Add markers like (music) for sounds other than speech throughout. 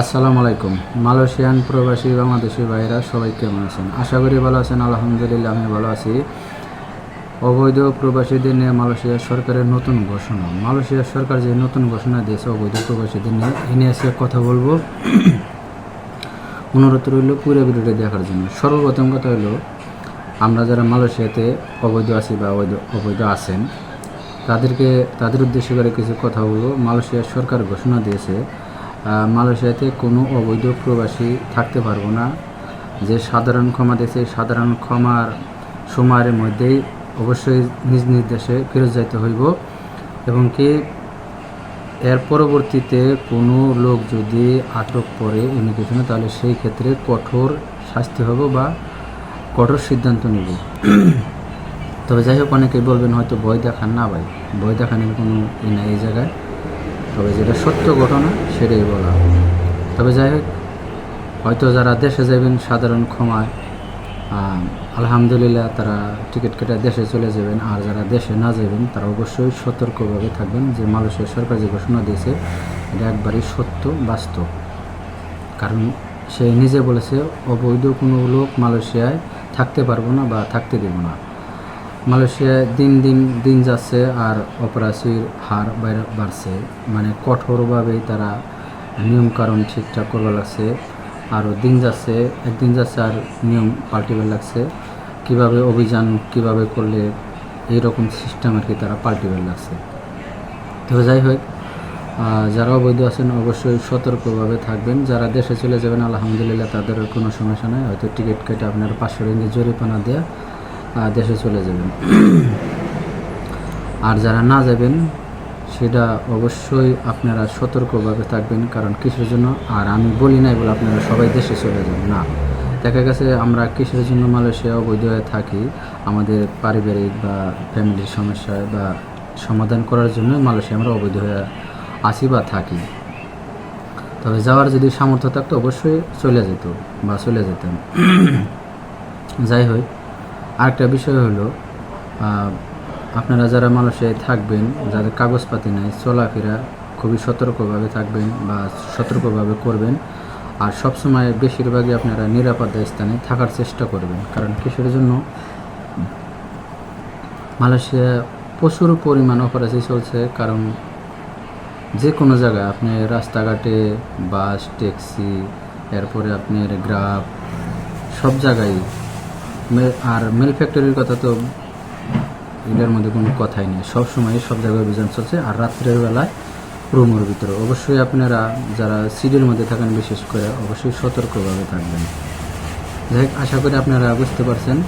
আসসালামু আলাইকুম। মালয়েশিয়ান প্রবাসী বাংলাদেশি ভাইরা সবাই কেমন আছেন? আশা করি ভালো আছেন, আলহামদুলিল্লাহ আমি ভালো আছি। অবৈধ প্রবাসীদের নিয়ে মালয়েশিয়া সরকারের নতুন ঘোষণা। মালয়েশিয়া সরকার যে নতুন ঘোষণা দিয়েছে অবৈধ প্রবাসীদের নিয়ে, এ নিয়ে আজকে কথা বলব। অনুরোধ রইল পুরো ভিডিওটি দেখার জন্য। সর্বপ্রথম কথা হলো, আমরা যারা মালয়েশিয়াতে অবৈধ আছি বা অবৈধ অবৈধ আছেন, তাদেরকে, তাদের উদ্দেশ্য করে কিছু কথা বলব। মালয়েশিয়ার সরকার ঘোষণা দিয়েছে মালয়েশিয়াতে কোনো অবৈধ প্রবাসী থাকতে পারব না। যে সাধারণ ক্ষমা দেশে সাধারণ ক্ষমার সময়ের মধ্যেই অবশ্যই নিজ নিজ দেশে ফেরত যাইতে হইব। এবং কি, এর পরবর্তীতে কোনো লোক যদি আটক পড়ে ইমিগ্রেশনে, তাহলে সেই ক্ষেত্রে কঠোর শাস্তি হব বা কঠোর সিদ্ধান্ত নেব। তবে যাই হোক, অনেকেই বলবেন হয়তো ভয় দেখান না ভাই। ভয় দেখানোর কোনো ই নাই এই জায়গায়। তবে যেটা সত্য ঘটনা সেটাই বলা তবে যাই হোক, হয়তো যারা দেশে যাবেন সাধারণ ক্ষমায় আলহামদুলিল্লাহ তারা টিকিট কেটে দেশে চলে যাবেন, আর যারা দেশে না যাবেন তারা অবশ্যই সতর্কভাবে থাকবেন যে মালয়েশিয়া সরকার যে ঘোষণা দিয়েছে, এটা একবারই সত্য, বাস্তব। কারণ সে নিজে বলেছে, অবৈধ কোনো লোক মালয়েশিয়ায় থাকতে পারব না বা থাকতে দেব না। মালয়েশিয়ায় দিন দিন দিন যাচ্ছে আর অপরাধীর হার বাইরে বাড়ছে। মানে কঠোরভাবেই তারা নিয়মকানুন ঠিকঠাক করবার লাগছে আরও দিন যাচ্ছে, একদিন যাচ্ছে আর নিয়ম পাল্টিবার লাগছে। কীভাবে অভিযান, কীভাবে করলে এইরকম সিস্টেম আর কি তারা পাল্টিবার লাগছে। তো যাই হোক যারা অবৈধ আছেন অবশ্যই সতর্কভাবে থাকবেন। যারা দেশে চলে যাবেন, আলহামদুলিল্লাহ, তাদের কোনো সমস্যা নেই। হয়তো টিকিট কেটে আপনার পাঁচশো রেঞ্জে জরিপানা দেওয়া দেশে চলে যাবেন। (clears throat) আর যারা না যাবেন, সেটা অবশ্যই আপনারা সতর্কভাবে থাকবেন, কারণ কিসের জন্য? আর আমি বলি নাই বলে আপনারা সবাই দেশে চলে যান না। দেখা গেছে আমরা কিসের জন্য মালয়েশিয়া অবৈধ হয়ে থাকি? আমাদের পারিবারিক বা ফ্যামিলির সমস্যায় বা সমাধান করার জন্য মালয়েশিয়া আমরা অবৈধ হয়ে আসি বা থাকি। তবে যাওয়ার যদি সামর্থ্য থাকতো, অবশ্যই চলে যেত বা চলে যেতাম। (clears throat) যাই হোক আরেকটা বিষয় হলো আপনারা যারা মালয়েশিয়ায় থাকবেন, যাদের কাগজপাতি নাই, চলাফেরা খুবই সতর্কভাবে থাকবেন বা সতর্কভাবে করবেন। আর সবসময় বেশিরভাগই আপনারা নিরাপদ স্থানে থাকার চেষ্টা করবেন। কারণ কিসের জন্য? মালয়েশিয়া প্রচুর পরিমাণ অপরাধী চলছে। কারণ যে কোনো জায়গায় আপনি রাস্তাঘাটে, বাস, ট্যাক্সি, এরপরে আপনার গ্রাফ, সব জায়গায় আর মেল ফ্যাক্টরির কথা তো এটার মধ্যে কোনো কথাই নেই। সব সময় সব জায়গায় অভিযান চলছে আর রাত্রের বেলায় রুমের ভিতরে। অবশ্যই আপনারা যারা সিডির মধ্যে থাকেন বিশেষ করে অবশ্যই সতর্কভাবে থাকবেন। যাই আশা করি আপনারা বুঝতে পারছেন।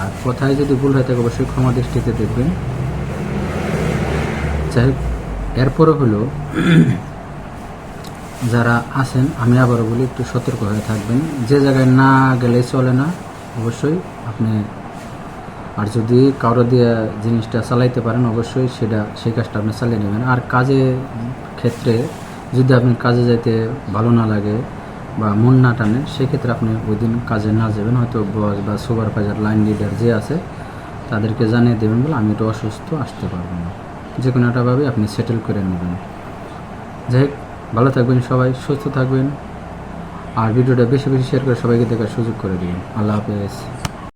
আর কথায় যদি ভুল হয় থাকে অবশ্যই ক্ষমা দৃষ্টিতে দেখবেন। যাই হোক, এরপরে হলো যারা আছেন আমি আবারও বলি একটু সতর্ক হয়ে থাকবেন। যে জায়গায় না গেলে চলে না। অবশ্যই আপনি আর যদি কারও দিয়ে জিনিসটা চালাইতে পারেন, অবশ্যই সেটা, সেই কাজটা আপনি চালিয়ে নেবেন। আর কাজে ক্ষেত্রে যদি আপনি কাজে যাইতে ভালো না লাগে বা মন না টানে, সেক্ষেত্রে আপনি ওই দিন কাজে না যাবেন। হয়তো বস বা সুপারভাইজার লাইন লিডার যে আছে, তাদেরকে জানিয়ে দেবেন বলে আমি একটু অসুস্থ, আসতে পারব না। যে কোনো একটাভাবে আপনি সেটেল করে নেবেন। যাই হোক, ভালো থাকবেন সবাই, সুস্থ থাকবেন। আর ভিডিওটা বেশি বেশি শেয়ার করে সবাইকে দেখার সুযোগ করে দিন। আল্লাহ হাফেজ।